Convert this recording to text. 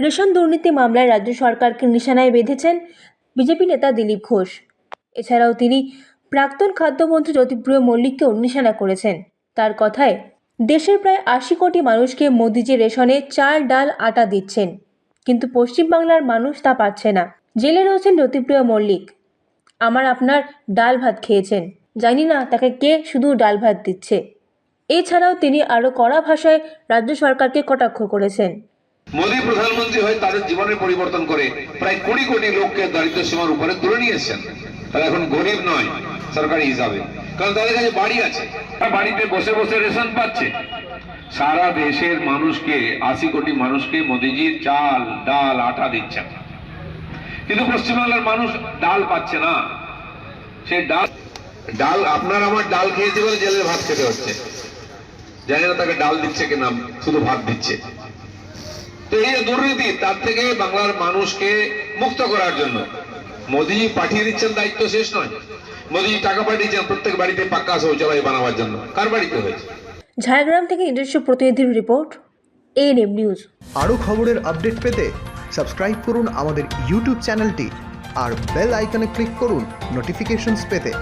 Ration দুর্নীতি মামলায় রাজ্য সরকারকে নিশানায় বেঁধেছেন বিজেপি নেতা দিলীপ ঘোষ। এছাড়াও তিনি প্রাক্তন খাদ্যমন্ত্রী জ্যোতিপ্রিয় মল্লিককেও নিশানা করেছেন। তার কথায়, দেশের প্রায় আশি কোটি মানুষকে মোদিজি রেশনে চাল, ডাল, আটা দিচ্ছেন। কিন্তু পশ্চিমবাংলার মানুষ তা পাচ্ছে না। জেলে রয়েছেন জ্যোতিপ্রিয় মল্লিক। আমার আপনার ডাল ভাত খেয়েছেন। জানি না তাকে কে শুধু ডাল ভাত দিচ্ছে। এছাড়াও তিনি আরও কড়া ভাষায় রাজ্য সরকারকে কটাক্ষ করেছেন। মোদী প্রধানমন্ত্রী হয়ে তাদের জীবনের পরিবর্তন করে প্রায় কুড়ি কোটি লোককে দারিদ্র সীমার উপরে তুলে নিয়ে এসেছেন। তারা এখন গরিব নয়, সরকারি হিসাবে। কারণ তাদের কাছে বাড়ি আছে। বাড়িতে বসে বসে রেশন পাচ্ছে। সারা দেশের মানুষকে, আশি কোটি মানুষকে মোদিজির চাল, ডাল, আটা দিচ্ছেন। কিন্তু পশ্চিমবাংলার মানুষ ডাল পাচ্ছে না। সে ডাল ডাল, আপনার আমার ডাল খেয়েছে বলে জেলের ভাত খেতে হচ্ছে। জানি না তাকে ডাল দিচ্ছে কিনা, শুধু ভাত দিচ্ছে। তো এই যে দুর্নীতি তার থেকে বাংলার মানুষকে মুক্ত করার জন্য। মোদীজি পাঠিয়ে দিচ্ছেন দায়িত্ব শেষ নয়। মোদীজি টাকা পাঠিয়েছেন প্রত্যেক বাড়িতে পাক্কা শৌচালয় বানাবার জন্য। কার বাড়িতে হয়েছে? ঝাড়গ্রাম থেকে নিজস্ব প্রতিনিধির রিপোর্ট এএনএম নিউজ আরও খবরের আপডেট পেতে সাবস্ক্রাইব করুন আমাদের ইউটিউব চ্যানেলটি আর বেল আইকনে ক্লিক করুন নোটিফিকেশনস পেতে।